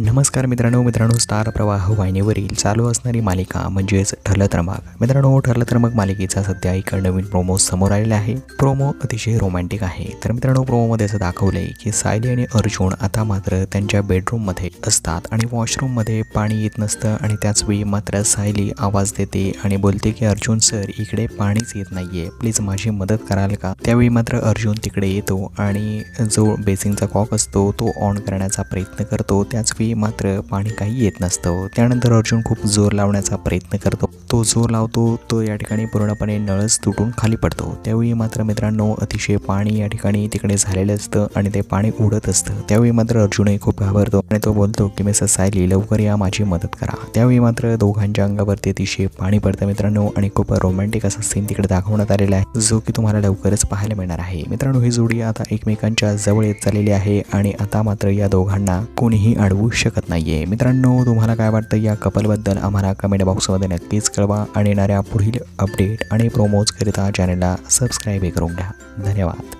नमस्कार मित्रांनो मित्रांनो स्टार प्रवाह वाहिनीवरील चालू असणारी मालिका म्हणजेच ठरलं त्रमक मित्रांनो ठरलं त्रमक मालिकेचा सध्या एक नवीन प्रोमो समोर आलेला आहे. प्रोमो अतिशय रोमॅन्टिक आहे. तर मित्रांनो प्रोमोमध्ये असं दाखवलंय की सायली आणि अर्जुन आता मात्र त्यांच्या बेडरूममध्ये असतात आणि वॉशरूममध्ये पाणी येत नसतं आणि त्याच वेळी मात्र सायली आवाज देते आणि बोलते की अर्जुन सर इकडे पाणीच येत नाहीये. प्लीज माझी मदत कराल का? त्यावेळी मात्र अर्जुन तिकडे येतो आणि जो बेसिंगचा कॉक असतो तो ऑन करण्याचा प्रयत्न करतो. त्याच वेळी मात्र पाणी काही येत नसतं. त्यानंतर अर्जुन खूप जोर लावण्याचा प्रयत्न करतो. तो जोर लावतो तो या ठिकाणी पूर्णपणे नळच तुटून खाली पडतो. त्यावेळी मात्र मित्रांनो अतिशय पाणी या ठिकाणी तिकडे झालेलं असतं आणि ते पाणी उडत असतं. त्यावेळी मात्र अर्जुनही खूप घाबरतो आणि तो बोलतो की मी सायली लवकर या माझी मदत करा. त्यावेळी मात्र दोघांच्या अंगावरती अतिशय पाणी पडतं मित्रांनो आणि खूप रोमॅन्टिक असा सीन तिकडे दाखवण्यात आलेला आहे जो की तुम्हाला लवकरच पाहायला मिळणार आहे. मित्रांनो ही जोडी आता एकमेकांच्या जवळ येत चाललेली आहे आणि आता मात्र या दोघांना कोणीही अडवू शकत नाहीये. मित्रांनो तुम्हाला काय वाटतं या कपलबद्दल आम्हाला कमेंट बॉक्समध्ये नक्कीच कळवा आणि येणाऱ्या पुढील अपडेट आणि प्रोमोज करिता चॅनलला सबस्क्राईबही करून घ्या. धन्यवाद.